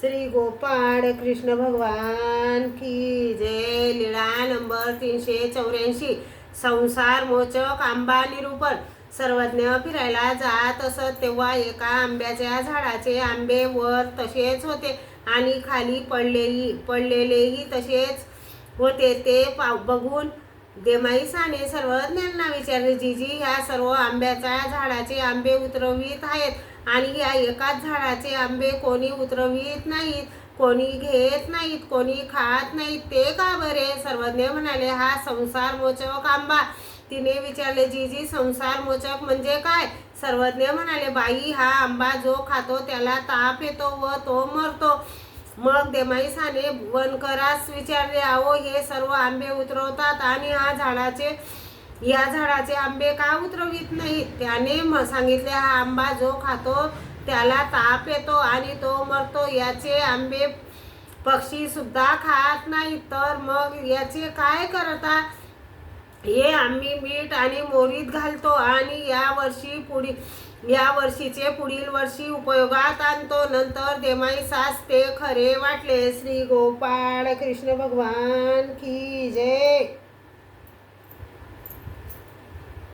श्री गोपाळ कृष्ण भगवान की जय. लीळा नंबर तीनशे चौऱ्याऐंशी. संसार मोचक आंबा निरूपण. सर्वज्ञ फिरायला जात असत तेव्हा एका आंब्याच्या झाडाचे आंबे वर तसेच होते आणि खाली पडलेली पडलेलेही तसेच होते. ते पाव बघून देमाईसाने सर्वज्ञांना विचारले जीजी ह्या सर्व आंब्याच्या झाडाचे आंबे उतरवीत आहेत आणि या एकाच झाडाचे आंबे कोणी उतरवीत नाहीत कोणी घेत नाहीत कोणी खात नाहीत ते का बरे? सर्वज्ञ म्हणाले हा संसार मोचक आंबा. तिने विचारले जीजी संसार मोचक म्हणजे काय? सर्वज्ञ म्हणाले बाई हा आंबा जो खातो त्याला ताप येतो व तो मरतो. मग देमाईसाने वनकरास विचारले अहो हे सर्व आंबे उतरवतात आणि हा झाडाचे या झाडाचे आंबे का उतरवित नाहीत? त्याने म सांगितले हा आंबा जो खातो त्याला ताप येतो आणि तो मरतो. याचे आंबे पक्षी सुद्धा खात नाहीत. तर मग याचे काय करता? हे आम्ही मीठ आणि मोरीत घालतो आणि या वर्षी पुढील या वर्षीचे पुढील वर्षी उपयोगात आणतो. नंतर देमाईसास ते खरे वाटले. श्री गोपाळ कृष्ण भगवान की जय.